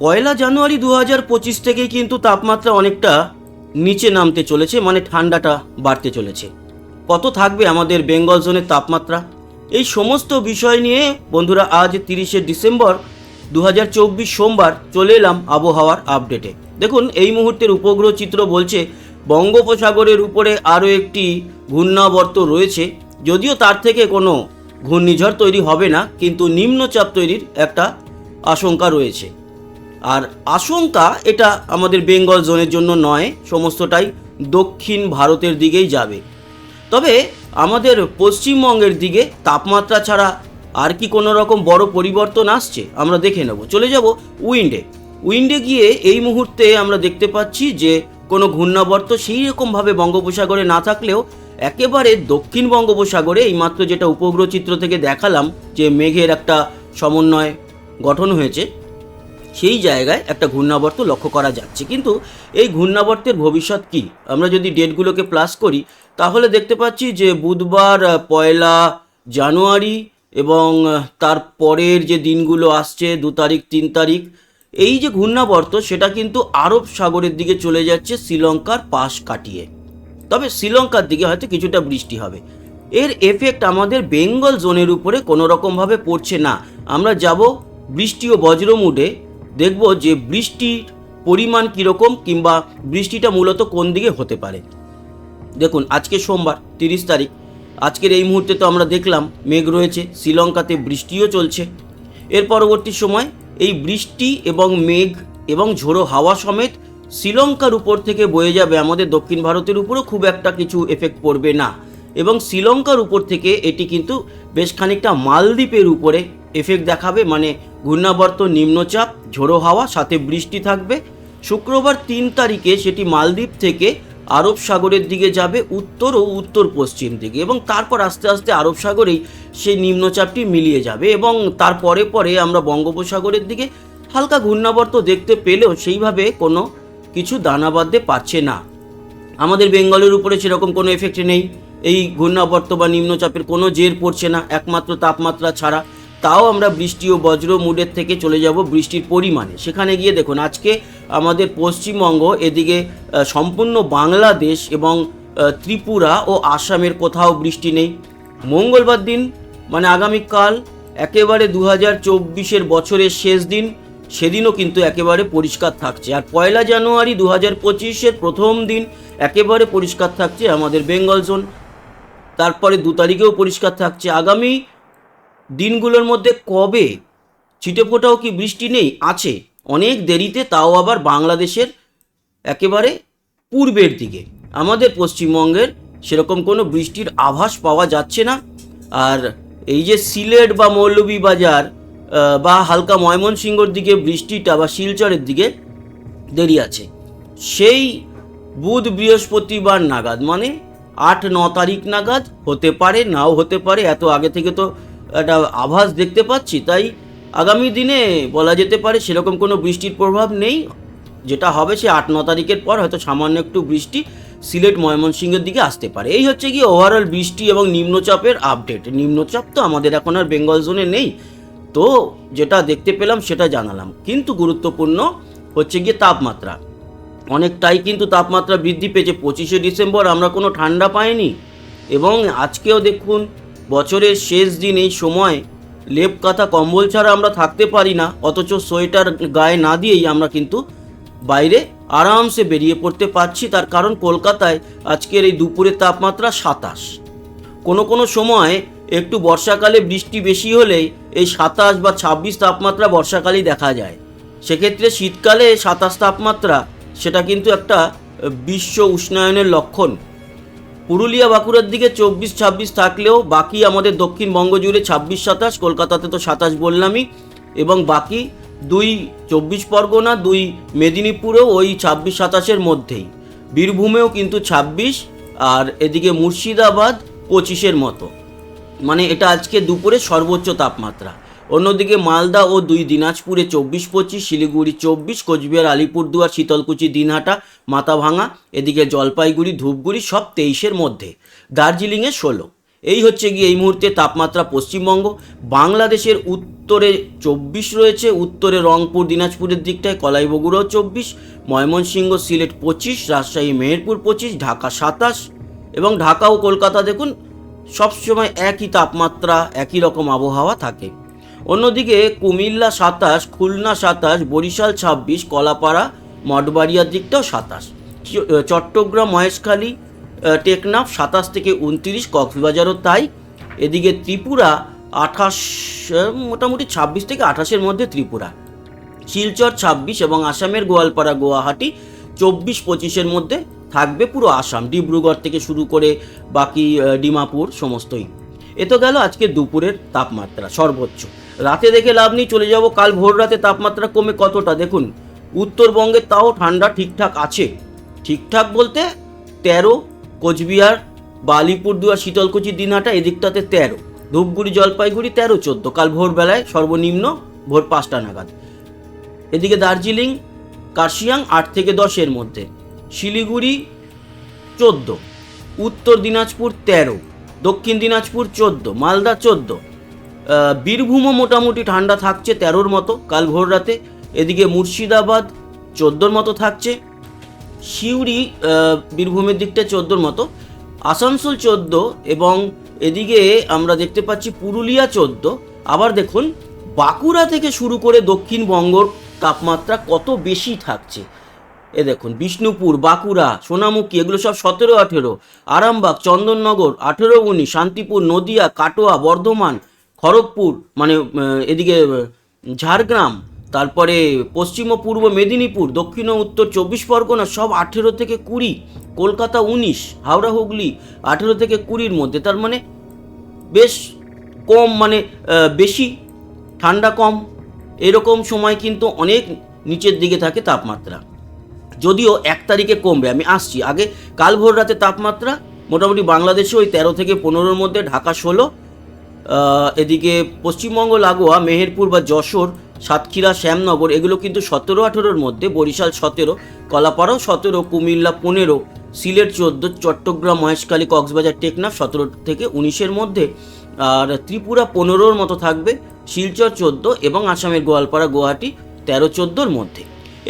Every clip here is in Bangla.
পয়লা জানুয়ারি দু হাজার পঁচিশ থেকেই কিন্তু তাপমাত্রা অনেকটা নিচে নামতে চলেছে মানে ঠান্ডাটা বাড়তে চলেছে। কত থাকবে আমাদের বেঙ্গল জোনের তাপমাত্রা? এই সমস্ত বিষয় নিয়ে বন্ধুরা আজ তিরিশে ডিসেম্বর দু হাজার চব্বিশ সোমবার চলে এলাম আবহাওয়ার আপডেটে। দেখুন, এই মুহূর্তের উপগ্রহ চিত্র বলছে, বঙ্গোপসাগরের উপরে আরও একটি ঘূর্ণাবর্ত রয়েছে। যদিও তার থেকে কোনো ঘূর্ণিঝড় তৈরি হবে না, কিন্তু নিম্নচাপ তৈরির একটা আশঙ্কা রয়েছে। আর আশঙ্কা এটা আমাদের বেঙ্গল জোনের জন্য নয়, সমস্তটাই দক্ষিণ ভারতের দিকেই যাবে। তবে আমাদের পশ্চিমবঙ্গের দিকে তাপমাত্রা ছাড়া আর কি কোনো রকম বড় পরিবর্তন আসছে, আমরা দেখে নেব। চলে যাব উইন্ডে। উইন্ডে গিয়ে এই মুহূর্তে আমরা দেখতে পাচ্ছি যে কোনো ঘূর্ণাবর্ত সেই রকমভাবে বঙ্গোপসাগরে না থাকলেও একেবারে দক্ষিণ বঙ্গোপসাগরে, এইমাত্র যেটা উপগ্রহ চিত্র থেকে দেখালাম যে মেঘের একটা সমন্বয় গঠন হয়েছে সেই জায়গায় একটা ঘূর্ণাবর্ত লক্ষ্য করা যাচ্ছে। কিন্তু এই ঘূর্ণাবর্তের ভবিষ্যৎ কি? আমরা যদি ডেটগুলোকে প্লাস করি, তাহলে দেখতে পাচ্ছি যে বুধবার পয়লা জানুয়ারি এবং তার পরের যে দিনগুলো আসছে, দু তারিখ, তিন তারিখ, এই যে ঘূর্ণাবর্ত, সেটা কিন্তু আরব সাগরের দিকে চলে যাচ্ছে শ্রীলঙ্কার পাশ কাটিয়ে। তবে শ্রীলঙ্কার দিকে হয়তো কিছুটা বৃষ্টি হবে। এর এফেক্ট আমাদের বেঙ্গল জোনের উপরে কোনো রকমভাবে পড়ছে না। আমরা যাব বৃষ্টি ও বজ্র মুডে দেখব যে বৃষ্টির পরিমাণ কীরকম কিংবা বৃষ্টিটা মূলত কোন দিকে হতে পারে। দেখুন, আজকে সোমবার, তিরিশ তারিখ। আজকের এই মুহূর্তে তো আমরা দেখলাম মেঘ রয়েছে, শ্রীলঙ্কাতে বৃষ্টিও চলছে। এর পরবর্তী সময় এই বৃষ্টি এবং মেঘ এবং ঝোড়ো হাওয়া সমেত শ্রীলঙ্কার উপর থেকে বয়ে যাবে আমাদের দক্ষিণ ভারতের উপরও খুব একটা কিছু এফেক্ট পড়বে না। এবং শ্রীলঙ্কার উপর থেকে এটি কিন্তু বেশ খানিকটা মালদ্বীপের উপরে এফেক্ট দেখাবে মানে ঘূর্ণাবর্ত, নিম্নচাপ, ঝোড়ো হাওয়া, সাথে বৃষ্টি থাকবে। শুক্রবার তিন তারিখে সেটি মালদ্বীপ থেকে আরব সাগরের দিকে যাবে, উত্তর ও উত্তর পশ্চিম দিকে এবং তারপর আস্তে আস্তে আরব সাগরেই সেই নিম্নচাপটি মিলিয়ে যাবে এবং তারপরে পরে আমরা বঙ্গোপসাগরের দিকে হালকা ঘূর্ণাবর্ত দেখতে পেলেও সেইভাবে কোনো কিছু দানা বাঁধতে পারছে না। আমাদের বেঙ্গলের উপরে সেরকম কোনো এফেক্ট নেই। এই ঘূর্ণাবর্ত বা নিম্নচাপের কোনো জের পড়ছে না, একমাত্র তাপমাত্রা ছাড়া। তাও আমরা বৃষ্টি ও বজ্র মুডের থেকে চলে যাব বৃষ্টির পরিমাণে। সেখানে গিয়ে দেখুন, আজকে আমাদের পশ্চিমবঙ্গ, এদিকে সম্পূর্ণ বাংলাদেশ এবং ত্রিপুরা ও আসামের কোথাও বৃষ্টি নেই। মঙ্গলবার দিন মানে আগামীকাল, একেবারে দু হাজার চব্বিশের বছরের শেষ দিন, সেদিনও কিন্তু একেবারে পরিষ্কার থাকছে। আর পয়লা জানুয়ারি দু হাজার পঁচিশের প্রথম দিন একেবারে পরিষ্কার থাকছে আমাদের বেঙ্গল জোন। তারপরে দু তারিখেও পরিষ্কার থাকছে। আগামী দিনগুলোর মধ্যে কবে ছিটেফোঁটাও কি বৃষ্টি নেই? আছে। অনেক দেরিতে তাও আবার বাংলাদেশের একেবারে পূর্বের দিকে। আমাদের পশ্চিমবঙ্গের সেরকম কোনো বৃষ্টির আভাস পাওয়া যাচ্ছে না। আর এই যে সিলেট বা মৌলভীবাজার বা হালকা ময়মনসিংহর দিকে বৃষ্টিটা বা শিলচরের দিকে দেরি আছে। সেই বুধ, বৃহস্পতিবার নাগাদ মানে আট, ন তারিখ নাগাদ হতে পারে, নাও হতে পারে, এত আগে থেকে তো একটা আভাস দেখতে পাচ্ছি, তাই আগামী দিনে বলা যেতে পারে সেরকম কোনো বৃষ্টির প্রভাব নেই। যেটা হবে সে আট, ন তারিখের পর হয়তো সামান্য একটু বৃষ্টি সিলেট, ময়মনসিংহের দিকে আসতে পারে। এই হচ্ছে কি ওভারঅল বৃষ্টি এবং নিম্নচাপের আপডেট নিম্নচাপ তো আমাদের এখন আর বেঙ্গল জোনে নেই। তো যেটা দেখতে পেলাম সেটা জানালাম। কিন্তু গুরুত্বপূর্ণ হচ্ছে গিয়ে তাপমাত্রা। অনেকটাই কিন্তু তাপমাত্রা বৃদ্ধি পেয়েছে। পঁচিশে ডিসেম্বর আমরা কোনো ঠান্ডা পাইনি। এবং আজকেও দেখুন বছরের শেষ দিন এই সময় লেপ কাঁথা কম্বল ছাড়া আমরা থাকতে পারি না, অথচ সোয়েটার গায়ে না দিয়েই আমরা কিন্তু বাইরে আরামসে বেরিয়ে পড়তে পারছি। তার কারণ কলকাতায় আজকের এই দুপুরের তাপমাত্রা সাতাশ। কোনো কোনো সময় একটু বর্ষাকালে বৃষ্টি বেশি হলে এই সাতাশ বা ছাব্বিশ তাপমাত্রা বর্ষাকালেই দেখা যায়। সেক্ষেত্রে শীতকালে সাতাশ তাপমাত্রা, সেটা কিন্তু একটা বিশ্ব উষ্ণায়নের লক্ষণ। পুরুলিয়া বাঁকুড়ার দিকে চব্বিশ ছাব্বিশ থাকলেও বাকি আমাদের দক্ষিণবঙ্গ জুড়ে ছাব্বিশ সাতাশ, কলকাতাতে তো সাতাশ বললামই। এবং বাকি দুই চব্বিশ পরগনা, দুই মেদিনীপুরেও ওই ছাব্বিশ সাতাশের মধ্যেই। বীরভূমেও কিন্তু ছাব্বিশ আর এদিকে মুর্শিদাবাদ পঁচিশের মতো। মানে এটা আজকে দুপুরে সর্বোচ্চ তাপমাত্রা। অন্যদিকে মালদা ও দুই দিনাজপুরে চব্বিশ পঁচিশ, শিলিগুড়ি চব্বিশ, কোচবিহার, আলিপুরদুয়ার, শীতলকুচি, দিনহাটা মাথাভাঙা এদিকে জলপাইগুড়ি, ধূপগুড়ি সব তেইশের মধ্যে। দার্জিলিংয়ে ষোলো। এই হচ্ছে গিয়ে এই মুহূর্তে তাপমাত্রা পশ্চিমবঙ্গ। বাংলাদেশের উত্তরে চব্বিশ রয়েছে, উত্তরে রংপুর, দিনাজপুরের দিকটায় কলাই বগুড়াও চব্বিশ, ময়মনসিংহ, সিলেট পঁচিশ, রাজশাহী, মেহেরপুর পঁচিশ, ঢাকা সাতাশ এবং ঢাকা ও কলকাতা দেখুন সবসময় একই তাপমাত্রা, একই রকম আবহাওয়া থাকে। অন্যদিকে কুমিল্লা সাতাশ, খুলনা সাতাশ, বরিশাল ছাব্বিশ, কলাপাড়া, মঠবাড়িয়ার দিকটাও সাতাশ। চট্টগ্রাম, মহেশখালী টেকনাফ সাতাশ থেকে উনত্রিশ, কক্সবাজারও তাই। এদিকে ত্রিপুরা আঠাশ মোটামুটি ছাব্বিশ থেকে আঠাশের মধ্যে ত্রিপুরা। শিলচর ছাব্বিশ এবং আসামের গোয়ালপাড়া, গুয়াহাটি চব্বিশ, পঁচিশের মধ্যে থাকবে পুরো আসাম। ডিব্রুগড় থেকে শুরু করে বাকি ডিমাপুর, সমস্তই। এ তো গেল আজকে দুপুরের তাপমাত্রা, সর্বোচ্চ। রাতে দেখে লাভ নেই, চলে যাব। কাল ভোর রাতে তাপমাত্রা কমে কতটা? দেখুন, উত্তরবঙ্গে তাও ঠান্ডা ঠিকঠাক আছে। ঠিকঠাক বলতে তেরো, কোচবিহার বা আলিপুরদুয়ার শীতলকুচি, দিনহাটা, এদিকটাতে তেরো। ধূপগুড়ি, জলপাইগুড়ি তেরো, চোদ্দ। কাল ভোরবেলায় সর্বনিম্ন ভোর পাঁচটা নাগাদ। এদিকে দার্জিলিং, কার্শিয়াং আট থেকে দশের মধ্যে। শিলিগুড়ি চোদ্দ। উত্তর দিনাজপুর তেরো। দক্ষিণ দিনাজপুর চোদ্দ। মালদা চোদ্দ। বীরভূমও মোটামুটি ঠান্ডা থাকছে তেরোর মতো, কাল ভোর রাতে। এদিকে মুর্শিদাবাদ চোদ্দোর মতো থাকছে। সিউড়ি বীরভূমের দিকটা চোদ্দোর মতো। আসানসোল চোদ্দ এবং এদিকে আমরা দেখতে পাচ্ছি পুরুলিয়া চোদ্দ। আবার দেখুন, বাঁকুড়া থেকে শুরু করে দক্ষিণবঙ্গর তাপমাত্রা কত বেশি থাকছে। এ দেখুন, বিষ্ণুপুর, বাঁকুড়া, সোনামুখী, এগুলো সব সতেরো, আঠেরো। আরামবাগ, চন্দননগর, আঠেরো, উনিশ। শান্তিপুর, নদিয়া, কাটোয়া, বর্ধমান খড়গপুর মানে এদিকে ঝাড়গ্রাম, তারপরে পশ্চিম ও পূর্ব মেদিনীপুর, দক্ষিণ ও উত্তর চব্বিশ পরগনা, সব আঠেরো থেকে কুড়ি, কলকাতা উনিশ, হাওড়া হুগলি আঠেরো থেকে কুড়ির মধ্যে, তার মানে বেশ কম মানে বেশি, ঠান্ডা কম, এরকম সময় কিন্তু অনেক নিচের দিকে থাকে তাপমাত্রা। যদিও এক তারিখে কমবে, আমি আসছি। আগে কাল ভোর রাতে তাপমাত্রা মোটামুটি বাংলাদেশে ওই তেরো থেকে পনেরোর মধ্যে, ঢাকা ষোলো এদিকে পশ্চিমবঙ্গ, লাগোয়া, মেহেরপুর বা যশোর, সাতক্ষীরা, শ্যামনগর, এগুলো কিন্তু সতেরো, আঠেরোর মধ্যে, বরিশাল সতেরো, কলাপাড়াও সতেরো, কুমিল্লা পনেরো, সিলেট চোদ্দ, চট্টগ্রাম, মহেশখালী, কক্সবাজার, টেকনাফ সতেরো থেকে উনিশের মধ্যে, আর ত্রিপুরা পনেরোর মতো থাকবে, শিলচর চোদ্দ এবং আসামের গোয়ালপাড়া, গুয়াহাটি তেরো, চোদ্দোর মধ্যে।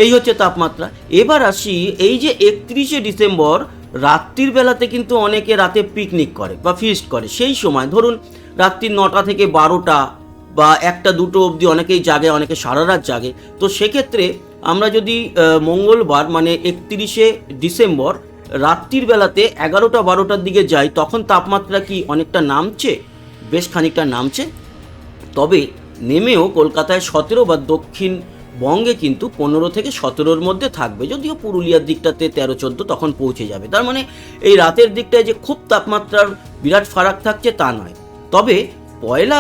এই হচ্ছে তাপমাত্রা। এবার আসি এই যে একত্রিশে ডিসেম্বর রাত্রির বেলাতে কিন্তু অনেকে রাতে পিকনিক করে বা ফিস্ট করে। সেই সময় ধরুন রাত্রির নটা থেকে বারোটা বা একটা দুটো অবধি অনেকেই জাগে, অনেকে সারা রাত জাগে। তো সেক্ষেত্রে আমরা যদি মঙ্গলবার মানে একত্রিশে ডিসেম্বর রাত্রির বেলাতে এগারোটা, বারোটার দিকে যাই, তখন তাপমাত্রা কি অনেকটা নামছে? বেশ খানিকটা নামছে। তবে নেমেও কলকাতায় সতেরো বা দক্ষিণবঙ্গে কিন্তু পনেরো থেকে সতেরোর মধ্যে থাকবে, যদিও পুরুলিয়ার দিকটাতে তেরো, চোদ্দ তখন পৌঁছে যাবে। তার মানে এই রাতের দিকটায় যে খুব তাপমাত্রার বিরাট ফারাক থাকছে তা নয়। তবে পয়লা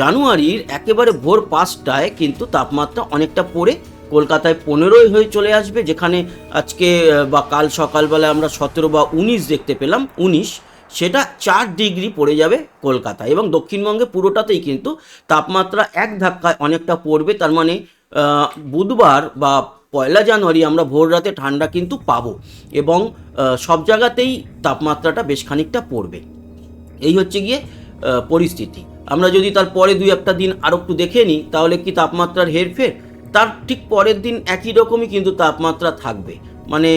জানুয়ারির একেবারে ভোর পাঁচটায় কিন্তু তাপমাত্রা অনেকটা পড়ে, কলকাতায় পনেরোই হয়ে চলে আসবে, যেখানে আজকে বা কাল সকালবেলা আমরা সতেরো বা উনিশ দেখতে পেলাম, উনিশ, সেটা চার ডিগ্রি পড়ে যাবে কলকাতায়। এবং দক্ষিণবঙ্গে পুরোটাতেই কিন্তু তাপমাত্রা এক ধাক্কায় অনেকটা পড়বে, তার মানে বুধবার বা পয়লা জানুয়ারি আমরা ভোর রাতে ঠান্ডা কিন্তু পাবো এবং সব জায়গাতেই তাপমাত্রাটা বেশ খানিকটা পড়বে। এই হচ্ছে গিয়ে পরিস্থিতি। আমরা যদি তার পরে দুই একটা দিন আরও একটু দেখে নিই, তাহলে কি তাপমাত্রার হেরফের? তার ঠিক পরের দিন একই রকমই কিন্তু তাপমাত্রা থাকবে। মানে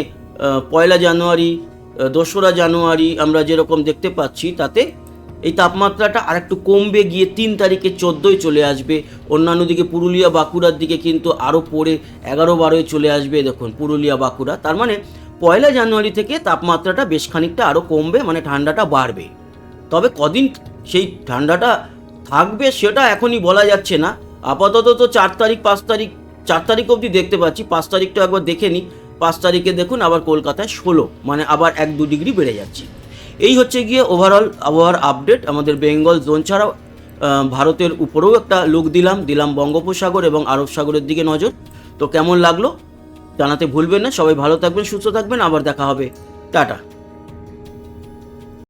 পয়লা জানুয়ারি দোসরা জানুয়ারি আমরা যেরকম দেখতে পাচ্ছি, তাতে এই তাপমাত্রাটা আরেকটু কমবে, গিয়ে তিন তারিখে চোদ্দোই চলে আসবে। অন্যান্য দিকে পুরুলিয়া, বাঁকুড়ার দিকে কিন্তু আরও পরে এগারো বারোয় চলে আসবে, দেখুন, পুরুলিয়া, বাঁকুড়া। তার মানে পয়লা জানুয়ারি থেকে তাপমাত্রাটা বেশ খানিকটা আরও কমবে মানে ঠান্ডাটা বাড়বে। তবে কদিন সেই ঠান্ডাটা থাকবে সেটা এখনই বলা যাচ্ছে না। আপাতত তো চার তারিখ, পাঁচ তারিখ, চার তারিখ অবধি দেখতে পাচ্ছি। পাঁচ তারিখটা একবার দেখে নিই। পাঁচ তারিখে দেখুন আবার কলকাতায় ষোলো মানে আবার এক দু ডিগ্রি বেড়ে যাচ্ছে। এই হচ্ছে গিয়ে ওভারঅল আবহাওয়ার আপডেট আমাদের বেঙ্গল জোন ছাড়াও ভারতের উপরেও একটা লুক দিলাম। দিলাম বঙ্গোপসাগর এবং আরব সাগরের দিকে নজর। তো কেমন লাগল জানাতে ভুলবেন না। সবাই ভালো থাকবেন, সুস্থ থাকবেন। আবার দেখা হবে। টাটা।